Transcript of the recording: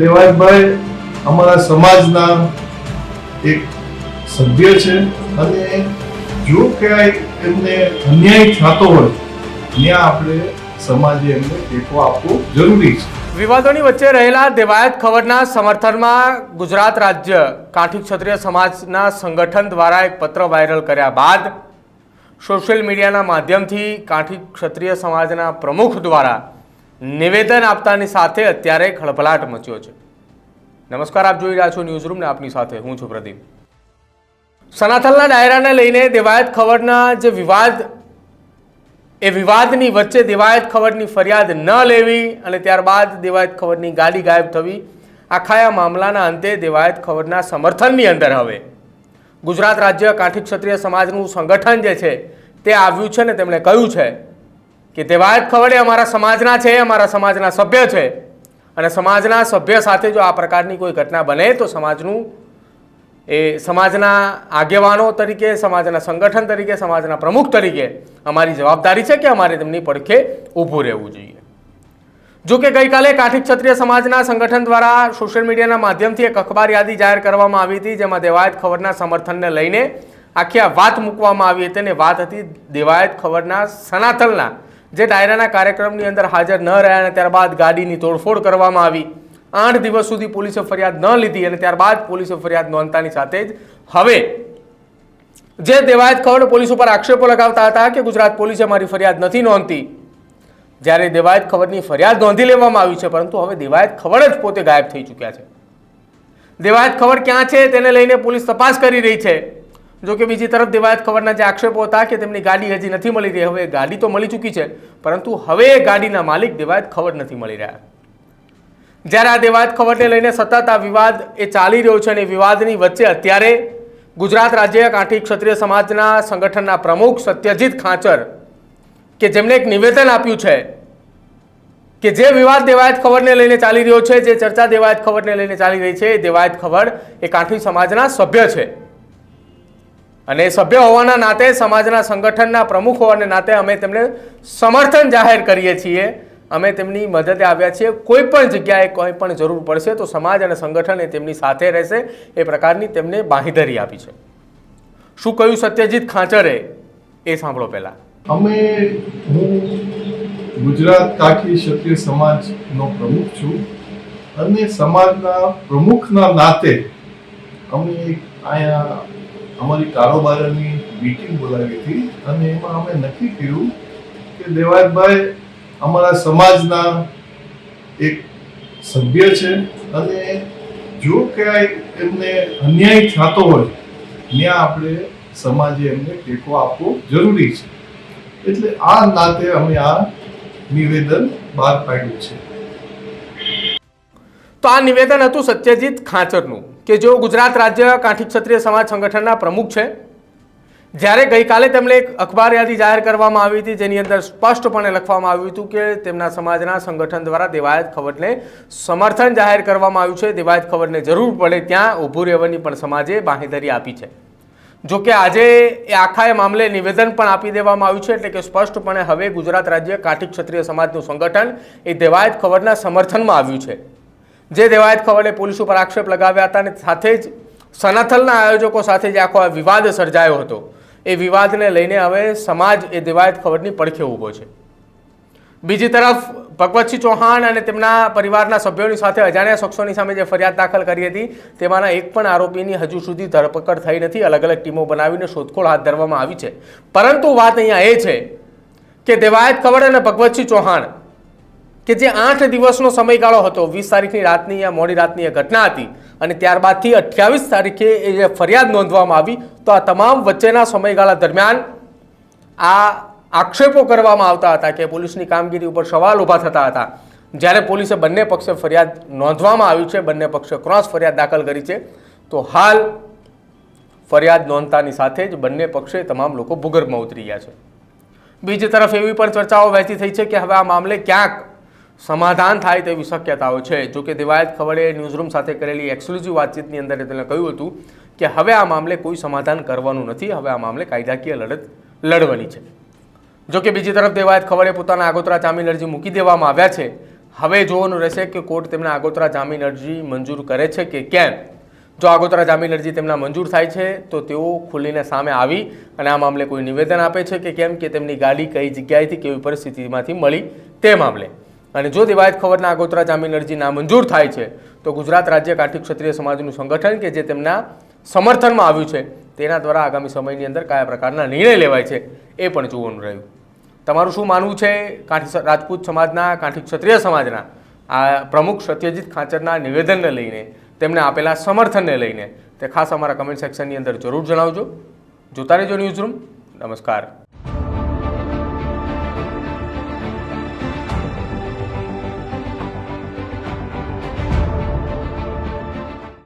દેવાયતભાઈ અમારા સમાજના એક સભ્ય છે અને જો ક્યાંય એમને અન્યાય થતો હોય, ત્યાં આપણે સમાજે એમને ટેકો આપવો જરૂરી છે. વિવાદોની વચ્ચે રહેલા દેવાયત ખબરના સમર્થનમાં ગુજરાત રાજ્ય કાઠી ક્ષત્રિય સમાજના સંગઠન દ્વારા એક પત્ર વાયરલ કર્યા બાદ સોશિયલ મીડિયાના માધ્યમથી કાઠી ક્ષત્રિય સમાજના પ્રમુખ દ્વારા નિવેદન આપતાની સાથે અત્યારે ખળભળાટ મચ્યો છે. નમસ્કાર, આપ જોઈ રહ્યા છો ન્યૂઝ રૂમને આપની સાથે હું છું પ્રદીપ. સનાથલના ડાયરાને લઈને દેવાયત ખબરના જે વિવાદ, એ વિવાદની વચ્ચે દેવાયત ખબરની ફરિયાદ ન લેવી અને ત્યારબાદ દેવાયત ખબરની ગાડી ગાયબ થવી આખા આ મામલાના અંતે દેવાયત ખબરના સમર્થનની અંદર હવે. ગુજરાત રાજ્ય કાઠી ક્ષત્રિય સમાજનું સંગઠન જે છે, તે આવ્યું છે ને તેમણે કહ્યું છે કે દેવાયત ખવડે અમારા સમાજના છે, અમારા સમાજના સભ્ય છે. અને સમાજના સભ્ય સાથે જો આ પ્રકારની કોઈ ઘટના બને તો સમાજનું એ સમાજના આગેવાનો તરીકે, સમાજના સંગઠન તરીકે, સમાજના પ્રમુખ તરીકે અમારી જવાબદારી છે કે અમારે તેમની પડખે ઊભું રહેવું જોઈએ. જો કે ગઈકાલે કાઠી ક્ષત્રિય સમાજના સંગઠન દ્વારા સોશિયલ મીડિયાના માધ્યમથી એક અખબાર યાદી જાહેર કરવામાં આવી હતી, જેમાં દેવાયત ખબરના સમર્થનને લઈને આખી વાત મૂકવામાં આવી હતી અને વાત હતી દેવાયત ખબરના સનાતનના જે ડાયરાના કાર્યક્રમની અંદર હાજર ન રહ્યા અને ત્યારબાદ ગાડીની તોડફોડ કરવામાં આવી. આઠ દિવસ સુધી પોલીસે ફરિયાદ ન લીધી અને ત્યારબાદ પોલીસે ફરિયાદ નોંધતાની સાથે જ હવે જે દેવાયત ખબર પોલીસ ઉપર આક્ષેપો લગાવતા હતા કે ગુજરાત પોલીસે મારી ફરિયાદ નથી નોંધતી. જ્યારે દેવાયત ખબરની ફરિયાદ નોંધી લેવામાં આવી છે, પરંતુ હવે દેવાયત ખબર જ પોતે ગાયબ થઈ ચૂક્યા છે. દેવાયત ખબર ક્યાં છે તેને લઈને પોલીસ તપાસ કરી રહી છે. જો કે બીજી તરફ દેવાયત ખબરના જે આક્ષેપો હતા કે તેમની ગાડી હજી નથી મળી રહી, હવે ગાડી તો મળી ચૂકી છે, પરંતુ હવે ગાડીના માલિક દેવાયત ખબર નથી મળી રહ્યા. જ્યારે આ દેવાયત ખબરને લઈને સતત આ વિવાદ એ ચાલી રહ્યો છે અને વિવાદની વચ્ચે અત્યારે ગુજરાત રાજ્ય કાંઠી ક્ષત્રિય સમાજના સંગઠનના પ્રમુખ સત્યજીત ખાંચર કે જેમણે એક નિવેદન આપ્યું છે કે જે વિવાદ દેવાયત ખબરને લઈને ચાલી રહ્યો છે, જે ચર્ચા દેવાયત ખબરને લઈને ચાલી રહી છે, એ દેવાયત ખબર એ કાંઠી સમાજના સભ્ય છે. અને સભ્ય હોવાના નાતે સમાજના સંગઠનના પ્રમુખ હોવાના નાતે અમે તેમને સમર્થન જાહેર કરીએ છીએ. અમે તેમની મદદે આવ્યા છીએ. કોઈ પણ જગ્યાએ કોઈ પણ જરૂર પડશે તો સમાજ અને સંગઠન તેમની સાથે રહેશે. એ પ્રકારની તેમને બાંહીધરી આપી છે. શું કહ્યું સત્યજીત ખાંચરે? એ સાંભળો પહેલા. અમે ગુજરાત કાઠી ક્ષત્રિય સમાજનો પ્રમુખ છું અને સમાજના પ્રમુખના નાતે અમે અહીંયા અમારી કારોબારની મીટિંગ બોલાવી હતી અને એમાં અમે નક્કી કર્યું કે દેવાયતભાઈ અમારા સમાજના એક સભ્ય છે અને જો ક્યાંય એમને અન્યાય થતો હોય, ત્યાં આપણે સમાજે એમને ટેકો આપવો જરૂરી છે. એટલે આ નાતે અમે આ નિવેદન બહાર પાડ્યું છે. તો આ નિવેદન હતું સત્યજીત ખાંચરનું. કે જેઓ ગુજરાત રાજ્ય કાંઠી ક્ષત્રિય સમાજ સંગઠનના પ્રમુખ છે, જ્યારે ગઈકાલે તેમણે એક અખબાર યાદી જાહેર કરવામાં આવી હતી, જેની અંદર સ્પષ્ટપણે લખવામાં આવ્યું હતું કે તેમના સમાજના સંગઠન દ્વારા દેવાયત ખબરને સમર્થન જાહેર કરવામાં આવ્યું છે. દેવાયત ખબરને જરૂર પડે ત્યાં ઊભું રહેવાની પણ સમાજે બાંહેધરી આપી છે. જો કે આજે એ આખા મામલે નિવેદન પણ આપી દેવામાં આવ્યું છે, એટલે કે સ્પષ્ટપણે હવે ગુજરાત રાજ્ય કાઠી ક્ષત્રિય સમાજનું સંગઠન એ દેવાયત ખબરના સમર્થનમાં આવ્યું છે. જે દેવાયત ખવડે પોલીસ ઉપર આક્ષેપ લગાવ્યા હતા અને સાથે જ સનાથલના આયોજકો સાથે જે આખો આ વિવાદ સર્જાયો હતો, એ વિવાદને લઈને હવે સમાજ એ દેવાયત ખવડની પડખે ઊભો છે. બીજી તરફ, ભગવતસિંહ ચૌહાણ અને તેમના પરિવારના સભ્યોની સાથે અજાણ્યા શખ્સોની સામે જે ફરિયાદ દાખલ કરી હતી, તેમાંના એક પણ આરોપીની હજુ સુધી ધરપકડ થઈ નથી, અલગ અલગ ટીમો બનાવીને શોધખોળ હાથ ધરવામાં આવી છે. પરંતુ વાત અહીંયા એ છે કે દેવાયત ખવડ અને ભગવતસિંહ ચૌહાણ કે જે આઠ દિવસનો સમયગાળો હતો. વીસ તારીખની રાતની આ મોડી રાતની એ ઘટના હતી અને ત્યારબાદથી અઠ્યાવીસ તારીખે એ ફરિયાદ નોંધવામાં આવી, તો આ તમામ વચ્ચેના સમયગાળા દરમિયાન આ આક્ષેપો કરવામાં આવતા હતા કે પોલીસની કામગીરી ઉપર સવાલ ઊભા થતા હતા. જ્યારે પોલીસે બંને પક્ષે ફરિયાદ નોંધવામાં આવી છે, બંને પક્ષે ક્રોસ ફરિયાદ દાખલ કરી છે, તો હાલ ફરિયાદ નોંધતાની સાથે જ બંને પક્ષે તમામ લોકો ભૂગર્ભમાં ઉતરી ગયા છે. બીજી તરફ એવી પણ ચર્ચાઓ વહેતી થઈ છે કે હવે આ મામલે ક્યાંક સમાધાન થાય તેવી શક્યતાઓ છે. જો કે દિવાયત ખવડે ન્યૂઝરૂમ સાથે કરેલી એક્સક્લુઝિવ વાતચીતની અંદર તેમણે કહ્યું હતું કે હવે આ મામલે કોઈ સમાધાન કરવાનું નથી. હવે આ મામલે કાયદાકીય લડત લડવાની છે. જો કે બીજી તરફ દેવાયત ખવડે પોતાના આગોતરા જામીન અરજી મૂકી દેવામાં આવ્યા છે. હવે જોવાનું રહેશે કે કોર્ટ તેમના આગોતરા જામીન અરજી મંજૂર કરે છે કે કેમ? જો આગોતરા જામીન અરજી તેમના મંજૂર થાય છે, તો તેઓ ખુલીને સામે આવી અને આ મામલે કોઈ નિવેદન આપે છે કે કેમ કે તેમની ગાડી કઈ જગ્યાએથી, કેવી પરિસ્થિતિમાંથી મળી તે મામલે. અને જો દિવાયત ખબરના આગોતરા જામીન અરજી નામંજૂર થાય છે, તો ગુજરાત રાજ્ય કાઠી ક્ષત્રિય સમાજનું સંગઠન કે જે તેમના સમર્થનમાં આવ્યું છે, તેના દ્વારા આગામી સમયની અંદર કયા પ્રકારના નિર્ણય લેવાય છે, એ પણ જોવાનું રહ્યું. તમારું શું માનવું છે, કાઠી રાજપૂત સમાજના, કાઠી ક્ષત્રિય સમાજના, આ પ્રમુખ સત્યજીત ખાંચરના નિવેદનને લઈને, તેમને આપેલા સમર્થનને લઈને, તે ખાસ અમારા કમેન્ટ સેક્શનની અંદર જરૂર જણાવજો. જોતા રહેજો ન્યૂઝ રૂમ નમસ્કાર.